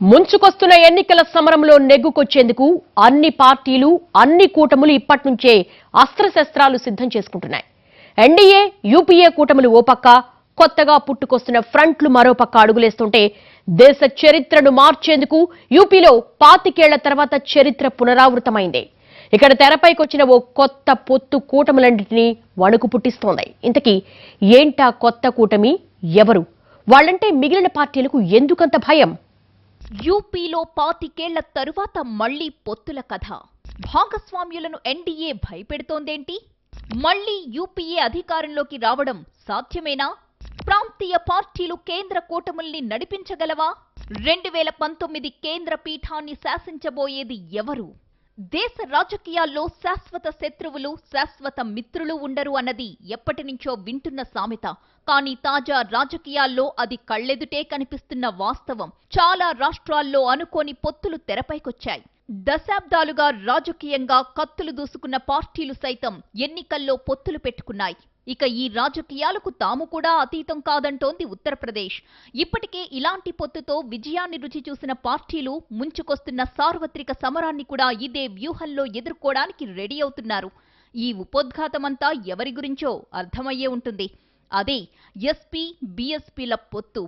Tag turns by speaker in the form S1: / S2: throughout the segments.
S1: ముంచుకొస్తున్న ఎన్నికల సమరంలో నెగ్గుకొచ్చేందుకు అన్ని పార్టీలు అన్ని కూటములు ఇప్పటి నుంచే అస్త్రశస్త్రాలు సిద్ధం చేసుకుంటున్నాయి. ఎన్డీఏ యూపీఏ కూటములు ఓ పక్క కొత్తగా పుట్టుకొస్తున్న ఫ్రంట్లు మరో పక్క అడుగులేస్తుంటే దేశ చరిత్రను మార్చేందుకు యూపీలో పాతికేళ్ళ తర్వాత చరిత్ర పునరావృతమైంది. ఇక్కడ తెరపైకొచ్చిన ఓ కొత్త పొత్తు కూటములన్నింటినీ వణుకు పుట్టిస్తోంది. ఇంతకీ ఏంటా కొత్త కూటమి? ఎవరు? వాళ్ళంటే మిగిలిన పార్టీలకు ఎందుకంత భయం?
S2: యూపీలో పాతికేళ్ళ తరువాత మళ్ళీ పొత్తుల కథ. భాగస్వామ్యులను ఎన్డీఏ భయపెడుతోందేంటి? మళ్ళీ యూపీఏ అధికారంలోకి రావడం సాధ్యమేనా? ప్రాంతీయ పార్టీలు కేంద్ర కూటముల్ని నడిపించగలవా? రెండు వేల పంతొమ్మిది కేంద్ర పీఠాన్ని శాసించబోయేది ఎవరు? దేశ రాజకీయాల్లో శాశ్వత శత్రువులు శాశ్వత మిత్రులు ఉండరు అన్నది ఎప్పటి నుంచో వింటున్న సామెత. కానీ తాజా రాజకీయాల్లో అది కళ్ళెదుటే కనిపిస్తున్న వాస్తవం. చాలా రాష్ట్రాల్లో అనుకోని పొత్తులు తెరపైకొచ్చాయి. దశాబ్దాలుగా రాజకీయంగా కత్తులు దూసుకున్న పార్టీలు సైతం ఎన్నికల్లో పొత్తులు పెట్టుకున్నాయి. ఇక ఈ రాజకీయాలకు తాము కూడా అతీతం కాదంటోంది ఉత్తరప్రదేశ్. ఇప్పటికే ఇలాంటి పొత్తుతో విజయాన్ని రుచి చూసిన పార్టీలు ముంచుకొస్తున్న సార్వత్రిక సమరాన్ని కూడా ఇదే వ్యూహంలో ఎదుర్కోవడానికి రెడీ అవుతున్నారు. ఈ ఉపోద్ఘాతమంతా ఎవరి గురించో అర్థమయ్యే ఉంటుంది. అదే ఎస్పీ బీఎస్పీల పొత్తు.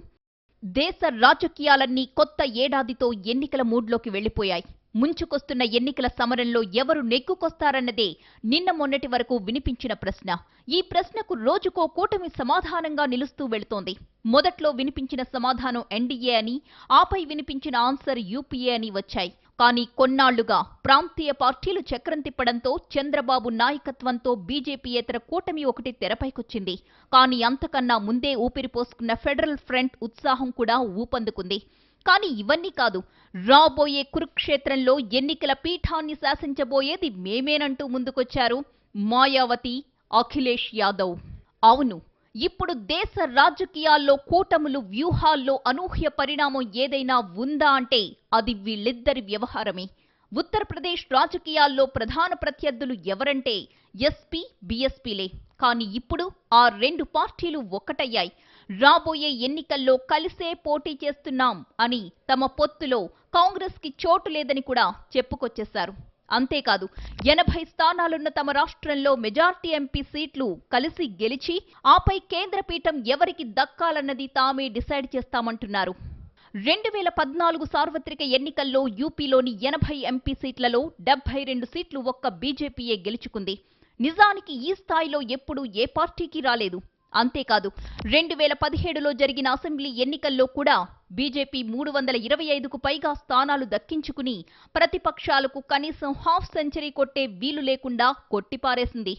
S2: దేశ రాజకీయాలన్నీ కొత్త ఏడాదితో ఎన్నికల మూడ్లోకి వెళ్ళిపోయాయి ముంచుకొస్తున్న ఎన్నికల సమరంలో ఎవరు నెగ్గుకొస్తారన్నదే నిన్న మొన్నటి వరకు వినిపించిన ప్రశ్న. ఈ ప్రశ్నకు రోజుకో కూటమి సమాధానంగా నిలుస్తూ వెళుతోంది. మొదట్లో వినిపించిన సమాధానం ఎన్డీఏ అని ఆపై వినిపించిన ఆన్సర్ యూపీఏ అని వచ్చాయి. కానీ కొన్నాళ్ళుగా ప్రాంతీయ పార్టీలు చక్రం తిప్పడంతో చంద్రబాబు నాయకత్వంతో బీజేపీయేతర కూటమి ఒకటి తెరపైకొచ్చింది. కానీ అంతకన్నా ముందే ఊపిరి పోసుకున్న ఫెడరల్ ఫ్రంట్ ఉత్సాహం కూడా ఊపందుకుంది. కానీ ఇవన్నీ కాదు. రాబోయే కురుక్షేత్రంలో ఎన్నికల పీఠాన్ని శాసించబోయేది మేమేనంటూ ముందుకొచ్చారు మాయావతి అఖిలేష్ యాదవ్. అవును ఇప్పుడు దేశ రాజకీయాల్లో కూటములు వ్యూహాల్లో అనూహ్య పరిణామం ఏదైనా ఉందా అంటే అది వీళ్ళిద్దరి వ్యవహారమే. ఉత్తరప్రదేశ్ రాజకీయాల్లో ప్రధాన ప్రత్యర్థులు ఎవరంటే ఎస్పీ బీఎస్పీలే. కానీ ఇప్పుడు ఆ రెండు పార్టీలు ఒక్కటయ్యాయి. రాబోయే ఎన్నికల్లో కలిసే పోటీ చేస్తున్నాం అని తమ పొత్తులో కాంగ్రెస్కి చోటు లేదని కూడా చెప్పుకొచ్చేశారు. అంతేకాదు ఎనభై స్థానాలున్న తమ రాష్ట్రంలో మెజార్టీ ఎంపీ సీట్లు కలిసి గెలిచి ఆపై కేంద్ర పీఠం ఎవరికి దక్కాలన్నది తామే డిసైడ్ చేస్తామంటున్నారు. రెండు వేల పద్నాలుగు సార్వత్రిక ఎన్నికల్లో యూపీలోని ఎనభై ఎంపీ సీట్లలో డెబ్బై రెండు సీట్లు ఒక్క బీజేపీయే గెలుచుకుంది. నిజానికి ఈ స్థాయిలో ఎప్పుడూ ఏ పార్టీకి రాలేదు. అంతేకాదు రెండు వేల పదిహేడులో జరిగిన అసెంబ్లీ ఎన్నికల్లో కూడా బీజేపీ మూడు వందల ఇరవై ఐదుకు పైగా స్థానాలు దక్కించుకుని ప్రతిపక్షాలకు కనీసం హాఫ్ సెంచరీ కొట్టే వీలు లేకుండా కొట్టిపారేసింది.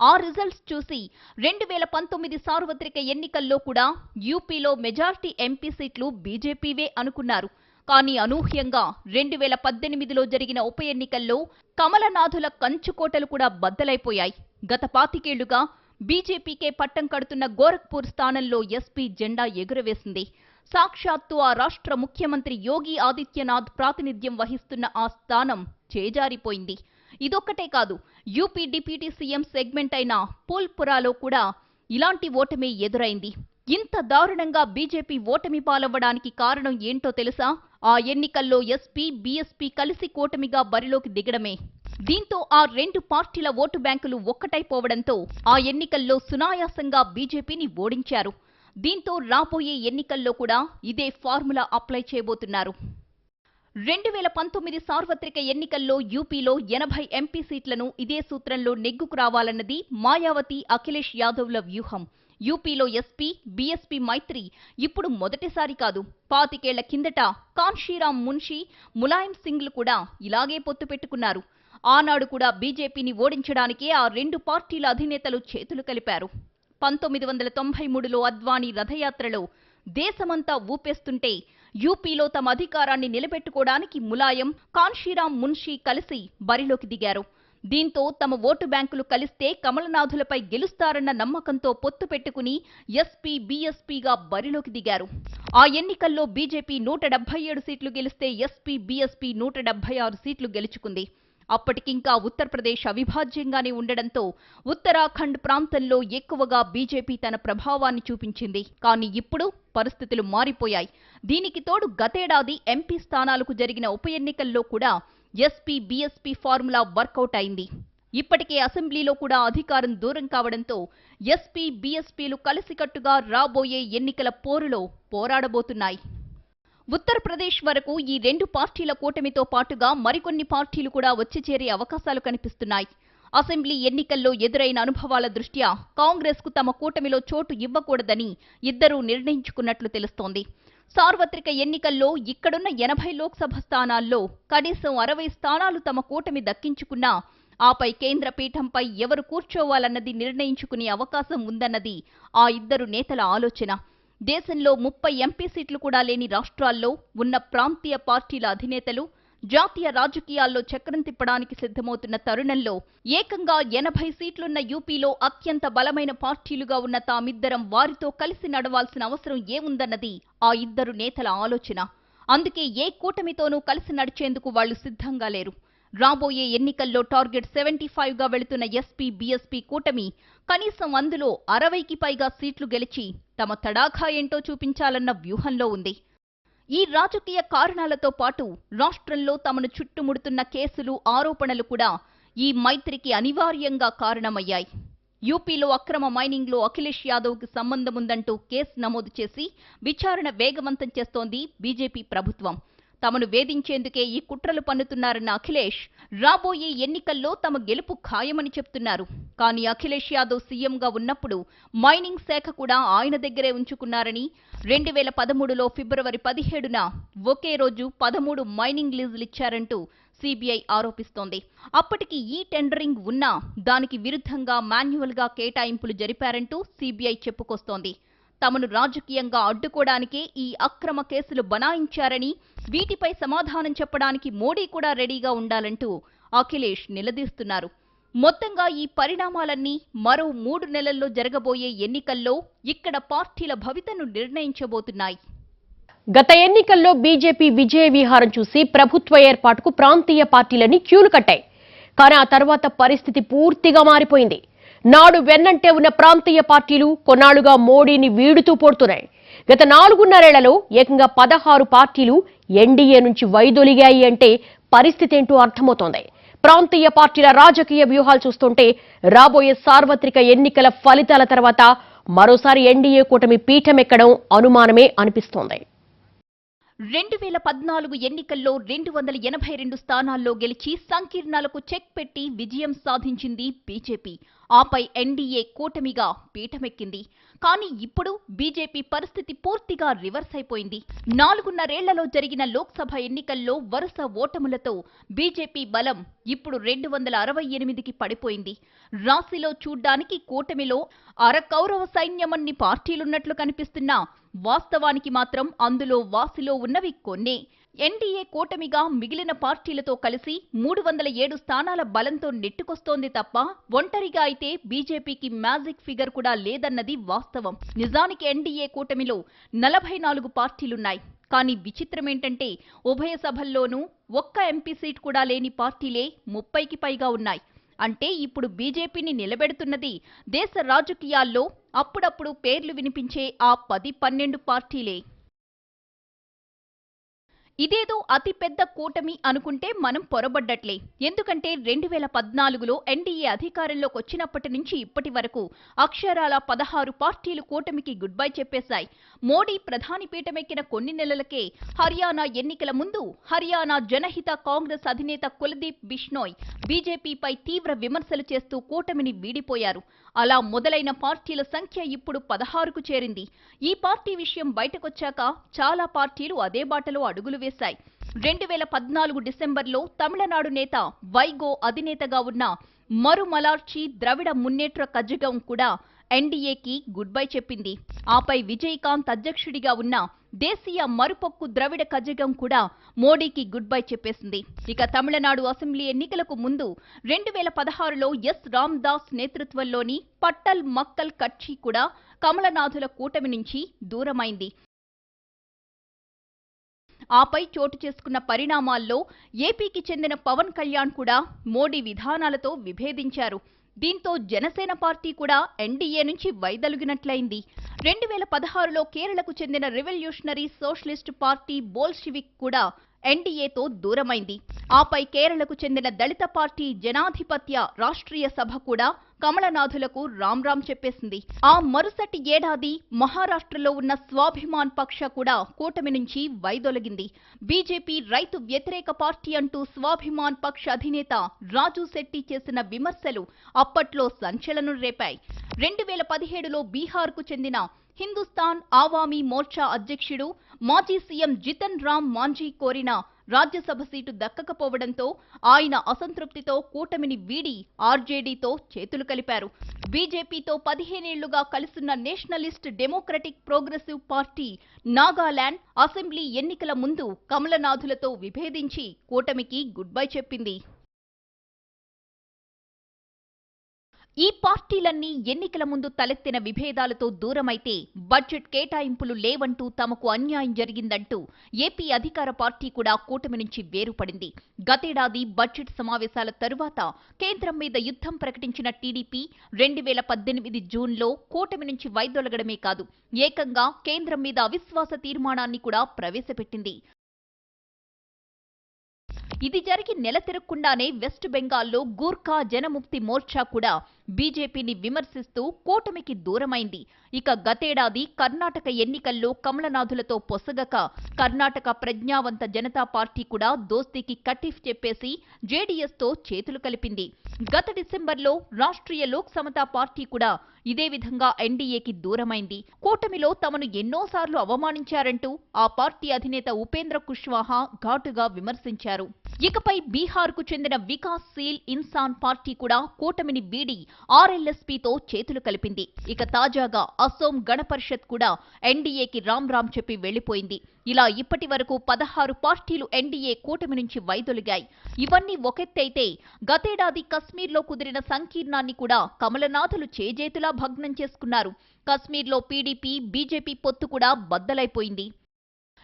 S2: ఆ రిజల్ట్స్ చూసి రెండు వేల పంతొమ్మిది సార్వత్రిక ఎన్నికల్లో కూడా యూపీలో మెజార్టీ ఎంపీ సీట్లు బీజేపీవే అనుకున్నారు. కానీ అనూహ్యంగా రెండు వేల పద్దెనిమిదిలో జరిగిన ఉప ఎన్నికల్లో కమలనాథుల కంచుకోటలు కూడా బద్దలైపోయాయి. గత పాతికేళ్ళుగా బీజేపీకే పట్టం కడుతున్న గోరఖ్పూర్ స్థానంలో ఎస్పీ జెండా ఎగురవేసింది. సాక్షాత్తు ఆ రాష్ట్ర ముఖ్యమంత్రి యోగి ఆదిత్యనాథ్ ప్రాతినిధ్యం వహిస్తున్న ఆ స్థానం చేజారిపోయింది. ఇదొక్కటే కాదు యూపీ డిప్యూటీ సీఎం సెగ్మెంట్ అయిన పూల్పురాలో కూడా ఇలాంటి ఓటమి ఎదురైంది. ఇంత దారుణంగా బీజేపీ ఓటమి పాలవ్వడానికి కారణం ఏంటో తెలుసా? ఆ ఎన్నికల్లో ఎస్పీ బీఎస్పీ కలిసి కూటమిగా బరిలోకి దిగడమే. దీంతో ఆ రెండు పార్టీల ఓటు బ్యాంకులు ఒక్కటైపోవడంతో ఆ ఎన్నికల్లో సునాయాసంగా బీజేపీని ఓడించారు. దీంతో రాబోయే ఎన్నికల్లో కూడా ఇదే ఫార్ములా అప్లై చేయబోతున్నారు. రెండు వేల పంతొమ్మిది సార్వత్రిక ఎన్నికల్లో యూపీలో ఎనభై ఎంపీ సీట్లను ఇదే సూత్రంలో నెగ్గుకు రావాలన్నది మాయావతి అఖిలేష్ యాదవ్ల వ్యూహం. యూపీలో ఎస్పీ బీఎస్పీ మైత్రి ఇప్పుడు మొదటిసారి కాదు. పాతికేళ్ళ కిందట కాన్షీరామ్ మున్షి ములాయం సింగ్లు కూడా ఇలాగే పొత్తు పెట్టుకున్నారు. ఆనాడు కూడా బీజేపీని ఓడించడానికే ఆ రెండు పార్టీల అధినేతలు చేతులు కలిపారు. పంతొమ్మిది వందల తొంభై మూడులో అద్వానీ రథయాత్రలో దేశమంతా ఊపేస్తుంటే యూపీలో తమ అధికారాన్ని నిలబెట్టుకోవడానికి ములాయం కాన్షీరాం మున్షి కలిసి బరిలోకి దిగారు. దీంతో తమ ఓటు బ్యాంకులు కలిస్తే కమలనాథులపై గెలుస్తారన్న నమ్మకంతో పొత్తు పెట్టుకుని ఎస్పీ బీఎస్పీగా బరిలోకి దిగారు. ఆ ఎన్నికల్లో బీజేపీ నూట డెబ్బై ఏడు సీట్లు గెలిస్తే ఎస్పీ బీఎస్పీ నూట డెబ్బై ఆరు సీట్లు గెలుచుకుంది. అప్పటికింకా ఉత్తరప్రదేశ్ అవిభాజ్యంగానే ఉండడంతో ఉత్తరాఖండ్ ప్రాంతంలో ఎక్కువగా బీజేపీ తన ప్రభావాన్ని చూపించింది. కానీ ఇప్పుడు పరిస్థితులు మారిపోయాయి. దీనికి తోడు గతేడాది ఎంపీ స్థానాలకు జరిగిన ఉప ఎన్నికల్లో కూడా ఎస్పీ బీఎస్పీ ఫార్ములా వర్కౌట్ అయింది. ఇప్పటికే అసెంబ్లీలో కూడా అధికారం దూరం కావడంతో ఎస్పీ బీఎస్పీలు కలిసికట్టుగా రాబోయే ఎన్నికల పోరులో పోరాడబోతున్నాయి. ఉత్తరప్రదేశ్ వరకు ఈ రెండు పార్టీల కూటమితో పాటుగా మరికొన్ని పార్టీలు కూడా వచ్చి చేరే అవకాశాలు కనిపిస్తున్నాయి. అసెంబ్లీ ఎన్నికల్లో ఎదురైన అనుభవాల దృష్ట్యా కాంగ్రెస్కు తమ కూటమిలో చోటు ఇవ్వకూడదని ఇద్దరూ నిర్ణయించుకున్నట్లు తెలుస్తోంది. సార్వత్రిక ఎన్నికల్లో ఇక్కడున్న ఎనభై లోక్సభ స్థానాల్లో కనీసం అరవై స్థానాలు తమ కూటమి దక్కించుకున్నా ఆపై కేంద్ర పీఠంపై ఎవరు కూర్చోవాలన్నది నిర్ణయించుకునే అవకాశం ఉందన్నది ఆ ఇద్దరు నేతల ఆలోచన. దేశంలో ముప్పై ఎంపీ సీట్లు కూడా లేని రాష్ట్రాల్లో ఉన్న ప్రాంతీయ పార్టీల అధినేతలు జాతీయ రాజకీయాల్లో చక్రం తిప్పడానికి సిద్ధమవుతున్న తరుణంలో ఏకంగా ఎనభై సీట్లున్న యూపీలో అత్యంత బలమైన పార్టీలుగా ఉన్న తామిద్దరం వారితో కలిసి నడవాల్సిన అవసరం ఏముందన్నది ఆ ఇద్దరు నేతల ఆలోచన. అందుకే ఏ కూటమితోనూ కలిసి నడిచేందుకు వాళ్ళు సిద్ధంగా లేరు. రాబోయే ఎన్నికల్లో టార్గెట్ సెవెంటీ ఫైవ్గా వెళుతున్న ఎస్పీ బీఎస్పీ కూటమి కనీసం అందులో అరవైకి పైగా సీట్లు గెలిచి తమ తడాఖా ఏంటో చూపించాలన్న వ్యూహంలో ఉంది. ఈ రాజకీయ కారణాలతో పాటు రాష్ట్రంలో తమను చుట్టుముడుతున్న కేసులు ఆరోపణలు కూడా ఈ మైత్రికి అనివార్యంగా కారణమయ్యాయి. యూపీలో అక్రమ మైనింగ్లో అఖిలేష్ యాదవ్కి సంబంధం ఉందంటూ కేసు నమోదు చేసి విచారణ వేగవంతం చేస్తోంది బీజేపీ ప్రభుత్వం. తమను వేధించేందుకే ఈ కుట్రలు పన్నుతున్నారన్న అఖిలేష్ రాబోయే ఎన్నికల్లో తమ గెలుపు ఖాయమని చెప్తున్నారు. కానీ అఖిలేష్ యాదవ్ సీఎంగా ఉన్నప్పుడు మైనింగ్ శాఖ కూడా ఆయన దగ్గరే ఉంచుకున్నారని రెండు వేల పదమూడులో ఫిబ్రవరి పదిహేడున ఒకే రోజు పదమూడు మైనింగ్ లీజులిచ్చారంటూ సిబిఐ ఆరోపిస్తోంది. అప్పటికి ఈ టెండరింగ్ ఉన్నా దానికి విరుద్ధంగా మాన్యువల్గా కేటాయింపులు జరిపారంటూ సిబిఐ చెప్పుకొస్తోంది. తమను రాజకీయంగా అడ్డుకోవడానికే ఈ అక్రమ కేసులు బనాయించారని వీటిపై సమాధానం చెప్పడానికి మోడీ కూడా రెడీగా ఉండాలంటూ అఖిలేష్ నిలదీస్తున్నారు. మొత్తంగా ఈ పరిణామాలన్నీ మరో మూడు నెలల్లో జరగబోయే ఎన్నికల్లో ఇక్కడ పార్టీల భవితను నిర్ణయించబోతున్నాయి.
S1: గత ఎన్నికల్లో బీజేపీ విజయ విహారం చూసి ప్రభుత్వ ఏర్పాటుకు ప్రాంతీయ పార్టీలన్నీ క్యూలు కట్టాయి. కానీ ఆ తర్వాత పరిస్థితి పూర్తిగా మారిపోయింది. నాడు వెన్నంటే ఉన్న ప్రాంతీయ పార్టీలు కొన్నాళ్ళుగా మోడీని వీడుతూ పోడుతున్నాయి. గత నాలుగున్నరేళ్ళలో ఏకంగా పదహారు పార్టీలు ఎన్డీఏ నుంచి వైదొలిగాయి అంటే పరిస్థితి ఏంటో అర్థమవుతోంది. ప్రాంతీయ పార్టీల రాజకీయ వ్యూహాలు చూస్తుంటే రాబోయే సార్వత్రిక ఎన్నికల ఫలితాల తర్వాత మరోసారి ఎన్డీఏ కూటమి పీఠమెక్కడం అనుమానమే అనిపిస్తోంది.
S2: రెండు వేల పద్నాలుగు ఎన్నికల్లో రెండు వందల ఎనభై రెండు స్థానాల్లో గెలిచి సంకీర్ణాలకు చెక్ పెట్టి విజయం సాధించింది బీజేపీ. ఆపై ఎన్డీఏ కూటమిగా పీఠమెక్కింది. కానీ ఇప్పుడు బీజేపీ పరిస్థితి పూర్తిగా రివర్స్ అయిపోయింది. నాలుగున్నరేళ్ళలో జరిగిన లోక్సభ ఎన్నికల్లో వరుస ఓటములతో బీజేపీ బలం ఇప్పుడు రెండు వందల అరవై ఎనిమిదికి పడిపోయింది. రాశిలో చూడ్డానికి కూటమిలో అరకౌరవ సైన్యమన్ని పార్టీలున్నట్లు కనిపిస్తున్నా వాస్తవానికి మాత్రం అందులో వాసిలో ఉన్నవి కొన్నే. ఎన్డీఏ కూటమిగా మిగిలిన పార్టీలతో కలిసి మూడు వందల ఏడు స్థానాల బలంతో నెట్టుకొస్తోంది తప్ప ఒంటరిగా అయితే బీజేపీకి మ్యాజిక్ ఫిగర్ కూడా లేదన్నది వాస్తవం. నిజానికి ఎన్డీఏ కూటమిలో నలభై నాలుగు పార్టీలున్నాయి. కానీ విచిత్రమేంటంటే ఉభయ సభల్లోనూ ఒక్క ఎంపీ సీట్ కూడా లేని పార్టీలే ముప్పైకి పైగా ఉన్నాయి. అంటే ఇప్పుడు బీజేపీని నిలబెడుతున్నది దేశ రాజకీయాల్లో అప్పుడప్పుడు పేర్లు వినిపించే ఆ పది పన్నెండు పార్టీలే. ఇదేదో అతి పెద్ద కూటమి అనుకుంటే మనం పొరబడ్డట్లే. ఎందుకంటే రెండు వేల పద్నాలుగులో ఎన్డీఏ అధికారంలోకి వచ్చినప్పటి నుంచి ఇప్పటి వరకు అక్షరాల పదహారు పార్టీలు కూటమికి గుడ్ బై చెప్పేశాయి. మోడీ ప్రధాని పీఠమెక్కిన కొన్ని నెలలకే హర్యానా ఎన్నికల ముందు హర్యానా జనహిత కాంగ్రెస్ అధినేత కులదీప్ బిష్నోయ్ బీజేపీపై తీవ్ర విమర్శలు చేస్తూ కూటమిని వీడిపోయారు. అలా మొదలైన పార్టీల సంఖ్య ఇప్పుడు పదహారుకు చేరింది. ఈ పార్టీ విషయం బయటకొచ్చాక చాలా పార్టీలు అదే బాటలో అడుగులు వేశాయి. రెండు వేల పద్నాలుగు డిసెంబర్లో తమిళనాడు నేత వైగో అధినేతగా ఉన్న మరుమలార్చి ద్రవిడ మున్నేట్ర కజగం కూడా ఎన్డీఏకి గుడ్ బై చెప్పింది. ఆపై విజయకాంత్ అధ్యక్షుడిగా ఉన్న దేశీయ మరుపొక్కు ద్రవిడ కజగం కూడా మోడీకి గుడ్ బై చెప్పేసింది. ఇక తమిళనాడు అసెంబ్లీ ఎన్నికలకు ముందు రెండు వేల పదహారులో ఎస్. రామ్దాస్ నేతృత్వంలోని పట్టల్ మక్కల్ కక్షి కూడా కమలనాథుల కూటమి నుంచి దూరమైంది. ఆపై చోటు చేసుకున్న పరిణామాల్లో ఏపీకి చెందిన పవన్ కళ్యాణ్ కూడా మోడీ విధానాలతో విభేదించారు. దీంతో జనసేన పార్టీ కూడా ఎన్డీఏ నుంచి వైదొలిగినట్లయింది. రెండు వేల పదహారులో కేరళకు చెందిన రెవల్యూషనరీ సోషలిస్ట్ పార్టీ బోల్షివిక్ కూడా ఎన్డీఏతో దూరమైంది. ఆపై కేరళకు చెందిన దళిత పార్టీ జనాధిపత్య రాష్ట్రీయ సభ కూడా కమలనాథులకు రామ్ రామ్ చెప్పేసింది. ఆ మరుసటి ఏడాది మహారాష్ట్రలో ఉన్న స్వాభిమాన్ పక్ష కూడా కూటమి నుంచి వైదొలగింది. బీజేపీ రైతు వ్యతిరేక పార్టీ అంటూ స్వాభిమాన్ పక్ష అధినేత రాజు శెట్టి చేసిన విమర్శలు అప్పట్లో సంచలనం రేపాయి. రెండు వేల పదిహేడులో బీహార్కు చెందిన హిందుస్థాన్ ఆవామీ మోర్చా అధ్యక్షుడు మాజీ సీఎం జితన్ రామ్ మాంజీ కోరిన రాజ్యసభ సీటు దక్కకపోవడంతో ఆయన అసంతృప్తితో కూటమిని వీడి ఆర్జేడీతో చేతులు కలిపారు. బీజేపీతో పదిహేనేళ్ళుగా కలిసున్న Nationalist Democratic Progressive party Nagaland assembly ఎన్నికల ముందు కమలనాథులతో విభేదించి కూటమికి గుడ్ బై చెప్పింది. ఈ పార్టీలన్నీ ఎన్నికల ముందు తలెత్తిన విభేదాలతో దూరమైతే బడ్జెట్ కేటాయింపులు లేవంటూ తమకు అన్యాయం జరిగిందంటూ ఏపీ అధికార పార్టీ కూడా కూటమి నుంచి వేరుపడింది. గతేడాది బడ్జెట్ సమావేశాల తరువాత కేంద్రం మీద యుద్ధం ప్రకటించిన టీడీపీ రెండు వేల పద్దెనిమిది జూన్లో కూటమి నుంచి వైదొలగడమే కాదు ఏకంగా కేంద్రం మీద అవిశ్వాస తీర్మానాన్ని కూడా ప్రవేశపెట్టింది. ఇది జరిగి నెల తిరగకుండానే వెస్ట్ బెంగాల్లో గూర్ఖా జనముక్తి మోర్చా కూడా బీజేపీని విమర్శిస్తూ కూటమికి దూరమైంది. ఇక గతేడాది కర్ణాటక ఎన్నికల్లో కమలనాథులతో పొసగక కర్ణాటక ప్రజ్ఞావంత జనతా పార్టీ కూడా దోస్తీకి కటిఫ్ చెప్పేసి జేడీఎస్తో చేతులు కలిపింది. గత డిసెంబర్లో రాష్ట్రీయ లోక్ సమతా పార్టీ కూడా ఇదే విధంగా ఎన్డీఏకి దూరమైంది. కూటమిలో తమను ఎన్నోసార్లు అవమానించారంటూ ఆ పార్టీ అధినేత ఉపేంద్ర కుష్వాహా ఘాటుగా విమర్శించారు. ఇకపై బీహార్కు చెందిన వికాస్ సీల్ ఇన్సాన్ పార్టీ కూడా కూటమిని వీడి ఆర్ఎల్ఎస్పీతో చేతులు కలిపింది. ఇక తాజాగా అసోం గణపరిషత్ కూడా ఎన్డీఏకి రామ్ రామ్ చెప్పి వెళ్ళిపోయింది ఇలా ఇప్పటి వరకు పదహారు పార్టీలు ఎన్డీఏ కూటమి నుంచి వైదొలిగాయి. ఇవన్నీ ఒకెత్తైతే గతేడాది కశ్మీర్లో కుదిరిన సంకీర్ణాన్ని కూడా కమలనాథులు చేజేతులా భగ్నం చేసుకున్నారు. కశ్మీర్లో పీడీపీ బీజేపీ పొత్తు కూడా బద్దలైపోయింది.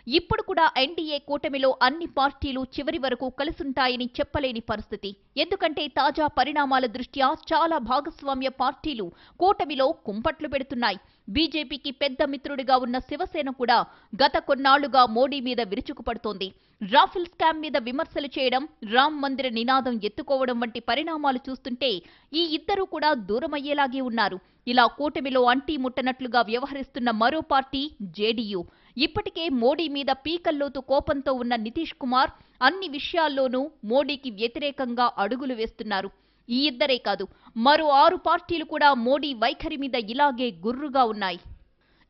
S2: ఇప్పుడు కూడా ఎన్డీఏ కూటమిలో అన్ని పార్టీలు చివరి వరకు కలిసుంటాయని చెప్పలేని పరిస్థితి. ఎందుకంటే తాజా పరిణామాల దృష్ట్యా చాలా భాగస్వామ్య పార్టీలు కూటమిలో కుంపట్లు పెడుతున్నాయి. బీజేపీకి పెద్ద మిత్రుడిగా ఉన్న శివసేన కూడా గత కొన్నాళ్ళుగా మోడీ మీద విరుచుకుపడుతోంది. రాఫెల్ స్కామ్ మీద విమర్శలు చేయడం రామ్ మందిర నినాదం ఎత్తుకోవడం వంటి పరిణామాలు చూస్తుంటే ఈ ఇద్దరూ కూడా దూరమయ్యేలాగే ఉన్నారు. ఇలా కూటమిలో అంటీ ముట్టనట్లుగా వ్యవహరిస్తున్న మరో పార్టీ జేడీయూ. ఇప్పటికే మోడీ మీద పీకల్లోతు కోపంతో ఉన్న నితీష్ కుమార్ అన్ని విషయాల్లోనూ మోడీకి వ్యతిరేకంగా అడుగులు వేస్తున్నారు. ఈ ఇద్దరే కాదు మరో ఆరు పార్టీలు కూడా మోడీ వైఖరి మీద ఇలాగే గుర్రుగా ఉన్నాయి.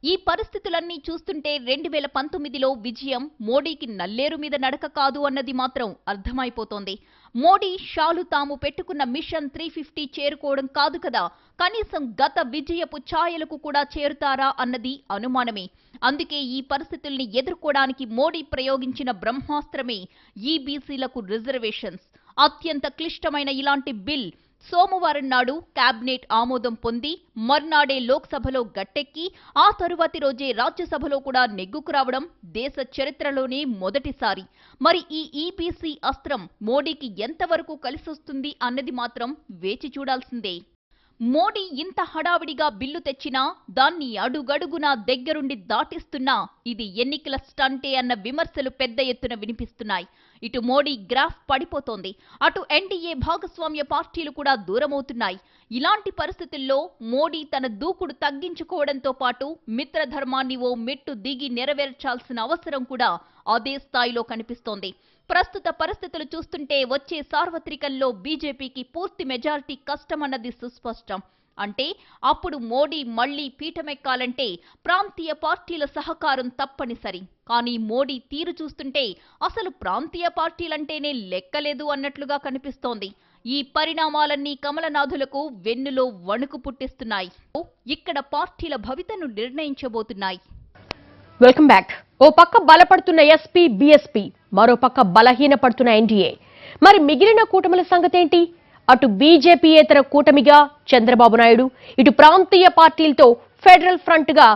S2: ఈ పరిస్థితులన్నీ చూస్తుంటే రెండు వేల పంతొమ్మిదిలో విజయం మోడీకి నల్లేరు మీద నడక కాదు అన్నది మాత్రం అర్థమైపోతోంది. మోడీ షాలు తాము పెట్టుకున్న మిషన్ త్రీ ఫిఫ్టీ చేరుకోవడం కాదు కదా. కనీసం గత విజయపు ఛాయలకు కూడా చేరుతారా అన్నది అనుమానమే. అందుకే ఈ పరిస్థితుల్ని ఎదుర్కోవడానికి మోడీ ప్రయోగించిన బ్రహ్మాస్త్రమే ఈబీసీలకు రిజర్వేషన్స్. అత్యంత క్లిష్టమైన ఇలాంటి బిల్ సోమవారం నాడు కేబినెట్ ఆమోదం పొంది మర్నాడే లోక్సభలో గట్టెక్కి ఆ తరువాతి రోజే రాజ్యసభలో కూడా నెగ్గుకు రావడం దేశ చరిత్రలోనే మొదటిసారి. మరి ఈ ఈబీసీ అస్త్రం మోడీకి ఎంతవరకు కలిసొస్తుంది అన్నది మాత్రం వేచి చూడాల్సిందే. మోడీ ఇంత హడావిడిగా బిల్లు తెచ్చినా దాన్ని అడుగడుగునా దగ్గరుండి దాటిస్తున్నా. ఇది ఎన్నికల స్టంటే అన్న విమర్శలు పెద్ద ఎత్తున వినిపిస్తున్నాయి. ఇటు మోడీ గ్రాఫ్ పడిపోతోంది. అటు ఎన్డీఏ భాగస్వామ్య పార్టీలు కూడా దూరమవుతున్నాయి. ఇలాంటి పరిస్థితుల్లో మోడీ తన దూకుడు తగ్గించుకోవడంతో పాటు మిత్రధర్మాన్ని ఓ మెట్టు దిగి నెరవేర్చాల్సిన అవసరం కూడా అదే స్థాయిలో కనిపిస్తోంది. ప్రస్తుత పరిస్థితులు చూస్తుంటే వచ్చే సార్వత్రికల్లో బీజేపీకి పూర్తి మెజారిటీ కష్టమన్నది సుస్పష్టం. అంటే అప్పుడు మోడీ మళ్ళీ పీఠమెక్కాలంటే ప్రాంతీయ పార్టీల సహకారం తప్పనిసరి. కానీ మోడీ తీరు చూస్తుంటే అసలు ప్రాంతీయ పార్టీలంటేనే లెక్కలేదు అన్నట్లుగా కనిపిస్తోంది. ఈ పరిణామాలన్నీ కమలనాథులకు వెన్నులో వణుకు పుట్టిస్తున్నాయి. ఇక్కడ పార్టీల భవితను నిర్ణయించబోతున్నాయి.
S1: వెల్కమ్ బ్యాక్ ఓ పక్క బలపడుతున్న ఎస్పీ బీఎస్పీ మరో పక్క బలహీనపడుతున్న ఎన్డీఏ మరి మిగిలిన కూటమిల సంగతేంటి? అటు బీజేపీయేతర కూటమిగా చంద్రబాబు నాయుడు ఇటు ప్రాంతీయ పార్టీలతో ఫెడరల్ ఫ్రంట్గా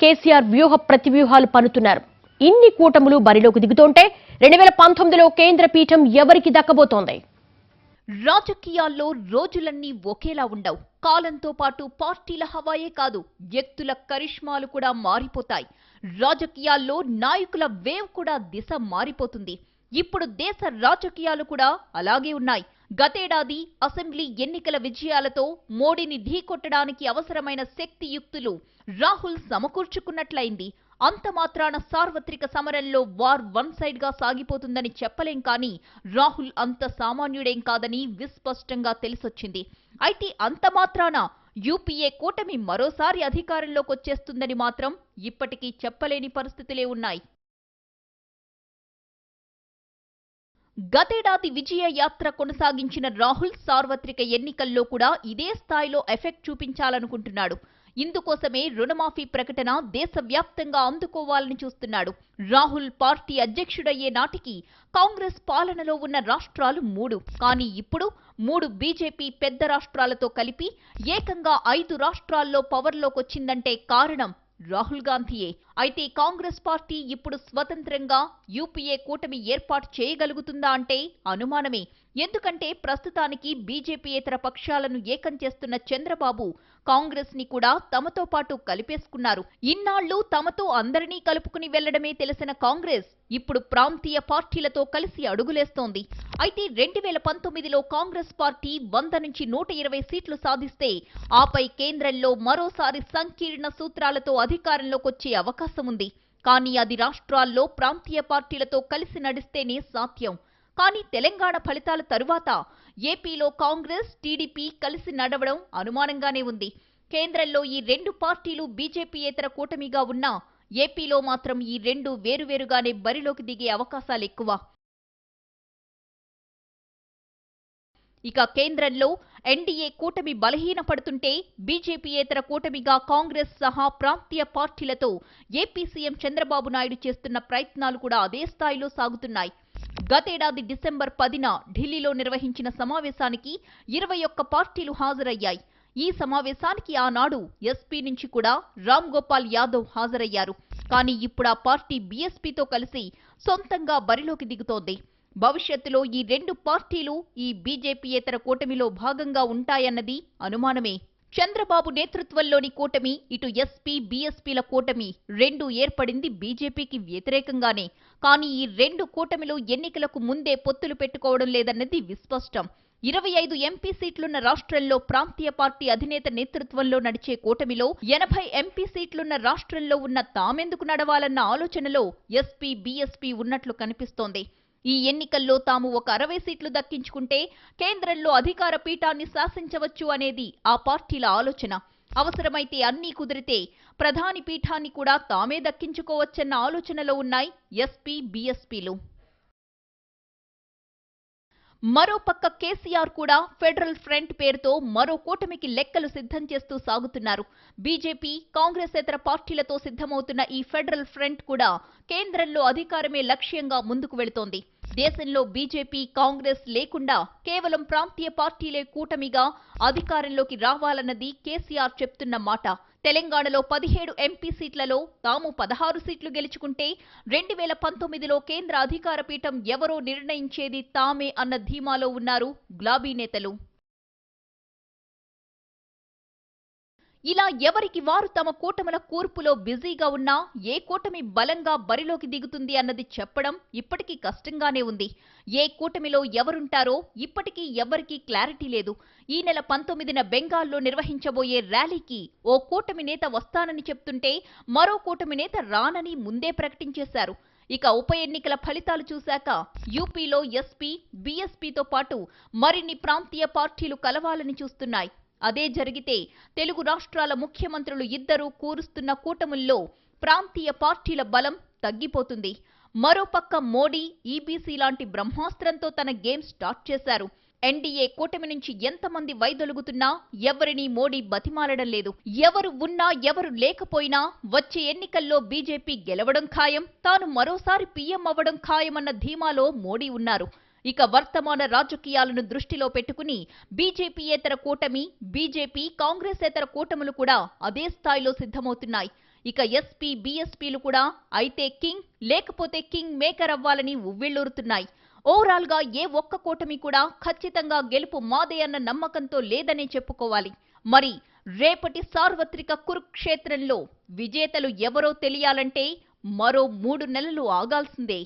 S1: కేసీఆర్ వ్యూహ ప్రతివ్యూహాలు పనుతున్నారు ఇన్ని కూటములు బరిలోకి దిగుతుంటే రెండు వేల పంతొమ్మిదిలో కేంద్ర పీఠం ఎవరికి దక్కబోతోంది?
S2: రాజకీయాల్లో రోజులన్నీ ఒకేలా ఉండవు. కాలంతో పాటు పార్టీల హవాయే కాదు వ్యక్తుల కరిష్మాలు కూడా మారిపోతాయి. రాజకీయాల్లో నాయకుల వేవ్ కూడా దిశ మారిపోతుంది. ఇప్పుడు దేశ రాజకీయాలు కూడా అలాగే ఉన్నాయి. గతేడాది అసెంబ్లీ ఎన్నికల విజయాలతో మోడీని ఢీకొట్టడానికి అవసరమైన శక్తియుక్తులు రాహుల్ సమకూర్చుకున్నట్లయింది. అంత మాత్రాన సార్వత్రిక సమరంలో వార్ వన్ సైడ్గా సాగిపోతుందని చెప్పలేం కానీ రాహుల్ అంత సామాన్యుడేం కాదని విస్పష్టంగా తెలిసొచ్చింది. అయితే అంత మాత్రాన యూపీఏ కూటమి మరోసారి అధికారంలోకి వచ్చేస్తుందని మాత్రం ఇప్పటికీ చెప్పలేని పరిస్థితులే ఉన్నాయి. గతేడాది విజయ యాత్ర కొనసాగించిన రాహుల్ సార్వత్రిక ఎన్నికల్లో కూడా ఇదే స్థాయిలో ఎఫెక్ట్ చూపించాలనుకుంటున్నాడు. ఇందుకోసమే రుణమాఫీ ప్రకటన దేశవ్యాప్తంగా అందుకోవాలని చూస్తున్నాడు. రాహుల్ పార్టీ అధ్యక్షుడయ్యే నాటికి కాంగ్రెస్ పాలనలో ఉన్న రాష్ట్రాలు మూడు. కానీ ఇప్పుడు మూడు బీజేపీ పెద్ద రాష్ట్రాలతో కలిపి ఏకంగా ఐదు రాష్ట్రాల్లో పవర్లోకొచ్చిందంటే కారణం రాహుల్ గాంధీయే. అయితే కాంగ్రెస్ పార్టీ ఇప్పుడు స్వతంత్రంగా యూపీఏ కూటమి ఏర్పాటు చేయగలుగుతుందా అంటే అనుమానమే. ఎందుకంటే ప్రస్తుతానికి బీజేపీయేతర పక్షాలను ఏకం చేస్తున్న చంద్రబాబు కాంగ్రెస్ని కూడా తమతో పాటు కలిపేసుకున్నారు. ఇన్నాళ్ళు తమతో అందరినీ కలుపుకుని వెళ్ళడమే తెలిసిన కాంగ్రెస్ ఇప్పుడు ప్రాంతీయ పార్టీలతో కలిసి అడుగులేస్తోంది. అయితే రెండు వేల పంతొమ్మిదిలో కాంగ్రెస్ పార్టీ వంద నుంచి నూట ఇరవై సీట్లు సాధిస్తే ఆపై కేంద్రంలో మరోసారి సంకీర్ణ సూత్రాలతో అధికారంలోకొచ్చే అవకాశం ఉంది కానీ అది రాష్ట్రాల్లో ప్రాంతీయ పార్టీలతో కలిసి నడిస్తేనే సాధ్యం. కానీ తెలంగాణ ఫలితాల తరువాత ఏపీలో కాంగ్రెస్ టీడీపీ కలిసి నడవడం అనుమానంగానే ఉంది. కేంద్రంలో ఈ రెండు పార్టీలు బీజేపీయేతర కూటమిగా ఉన్నా ఏపీలో మాత్రం ఈ రెండు వేరువేరుగానే బరిలోకి దిగే అవకాశాలెక్కువ ఇక కేంద్రంలో ఎన్డీఏ కూటమి బలహీనపడుతుంటే బీజేపీయేతర కూటమిగా కాంగ్రెస్ సహా ప్రాంతీయ పార్టీలతో ఏపీ సీఎం చంద్రబాబు నాయుడు చేస్తున్న ప్రయత్నాలు కూడా అదే స్థాయిలో సాగుతున్నాయి. గతేడాది డిసెంబర్ పదిన ఢిల్లీలో నిర్వహించిన సమావేశానికి ఇరవై ఒక్క పార్టీలు హాజరయ్యాయి. ఈ సమావేశానికి ఆనాడు ఎస్పీ నుంచి కూడా రామ్ గోపాల్ యాదవ్ హాజరయ్యారు. కానీ ఇప్పుడు ఆ పార్టీ బీఎస్పీతో కలిసి సొంతంగా బరిలోకి దిగుతోంది. భవిష్యత్తులో ఈ రెండు పార్టీలు ఈ బీజేపీయేతర కూటమిలో భాగంగా ఉంటాయన్నది అనుమానమే. చంద్రబాబు నేతృత్వంలోని కూటమి ఇటు ఎస్పీ బీఎస్పీల కూటమి రెండు ఏర్పడింది బీజేపీకి వ్యతిరేకంగానే. కానీ ఈ రెండు కూటమిలు ఎన్నికలకు ముందే పొత్తులు పెట్టుకోవడం లేదన్నది విస్పష్టం. ఇరవై ఐదు ఎంపీ సీట్లున్న రాష్ట్రంలో ప్రాంతీయ పార్టీ అధినేత నేతృత్వంలో నడిచే కూటమిలో ఎనభై ఎంపీ సీట్లున్న రాష్ట్రంలో ఉన్న తామెందుకు నడవాలన్న ఆలోచనలో ఎస్పీ బీఎస్పీ ఉన్నట్లు కనిపిస్తోంది. ఈ ఎన్నికల్లో తాము ఒక అరవై సీట్లు దక్కించుకుంటే కేంద్రంలో అధికార పీఠాన్ని శాసించవచ్చు అనేది ఆ పార్టీల ఆలోచన. అవసరమైతే అన్నీ కుదిరితే ప్రధాని పీఠాన్ని కూడా తామే దక్కించుకోవచ్చన్న ఆలోచనలో ఉన్నాయి ఎస్పీ బీఎస్పీలు. మరోపక్క కేసీఆర్ కూడా ఫెడరల్ ఫ్రంట్ పేరుతో మరో కూటమికి లెక్కలు సిద్ధం చేస్తూ సాగుతున్నారు. బీజేపీ కాంగ్రెసేతర పార్టీలతో సిద్ధమవుతున్న ఈ ఫెడరల్ ఫ్రంట్ కూడా కేంద్రంలో అధికారమే లక్ష్యంగా ముందుకు వెళుతోంది. దేశంలో బీజేపీ కాంగ్రెస్ లేకుండా కేవలం ప్రాంతీయ పార్టీలే కూటమిగా అధికారంలోకి రావాలన్నది కేసీఆర్ చెప్తున్న మాట. తెలంగాణలో పదిహేడు ఎంపీ సీట్లలో తాము పదహారు సీట్లు గెలుచుకుంటే రెండు వేల పంతొమ్మిదిలో కేంద్ర అధికార పీఠం ఎవరో నిర్ణయించేది తామే అన్న ధీమాలో ఉన్నారు గులాబీ నేతలు. ఇలా ఎవరికి వారు తమ కూటముల కూర్పులో బిజీగా ఉన్నా ఏ కూటమి బలంగా బరిలోకి దిగుతుంది అన్నది చెప్పడం ఇప్పటికీ కష్టంగానే ఉంది. ఏ కూటమిలో ఎవరుంటారో ఇప్పటికీ ఎవరికీ క్లారిటీ లేదు. ఈ నెల పంతొమ్మిదిన బెంగాల్లో నిర్వహించబోయే ర్యాలీకి ఓ కూటమి నేత వస్తానని చెప్తుంటే మరో కూటమి నేత రానని ముందే ప్రకటించేశారు. ఇక ఉప ఎన్నికల ఫలితాలు చూశాక యూపీలో ఎస్పీ బీఎస్పీతో పాటు మరిన్ని ప్రాంతీయ పార్టీలు కలవాలని చూస్తున్నాయి. అదే జరిగితే తెలుగు రాష్ట్రాల ముఖ్యమంత్రులు ఇద్దరూ కూరుస్తున్న కూటముల్లో ప్రాంతీయ పార్టీల బలం తగ్గిపోతుంది. మరోపక్క మోడీ ఈబీసీ లాంటి బ్రహ్మాస్త్రంతో తన గేమ్ స్టార్ట్ చేశారు. ఎన్డీఏ కూటమి నుంచి ఎంతమంది వైదొలుగుతున్నా ఎవరినీ మోడీ బతిమాలడం లేదు. ఎవరు ఉన్నా ఎవరు లేకపోయినా వచ్చే ఎన్నికల్లో బీజేపీ గెలవడం ఖాయం తాను మరోసారి పీఎం అవ్వడం ఖాయమన్న ధీమాలో మోడీ ఉన్నారు. ఇక వర్తమాన రాజకీయాలను దృష్టిలో పెట్టుకుని బీజేపీయేతర కూటమి బీజేపీ కాంగ్రెసేతర కూటములు కూడా అదే స్థాయిలో సిద్ధమవుతున్నాయి. ఇక ఎస్పీ బీఎస్పీలు కూడా అయితే కింగ్ లేకపోతే కింగ్ మేకర్ అవ్వాలని ఉవ్విళ్ళూరుతున్నాయి ఓవరాల్గా ఏ ఒక్క కూటమి కూడా ఖచ్చితంగా గెలుపు మాదే అన్న నమ్మకంతో లేదనే చెప్పుకోవాలి. మరి రేపటి సార్వత్రిక కురుక్షేత్రంలో విజేతలు ఎవరో తెలియాలంటే మరో మూడు నెలలు ఆగాల్సిందే.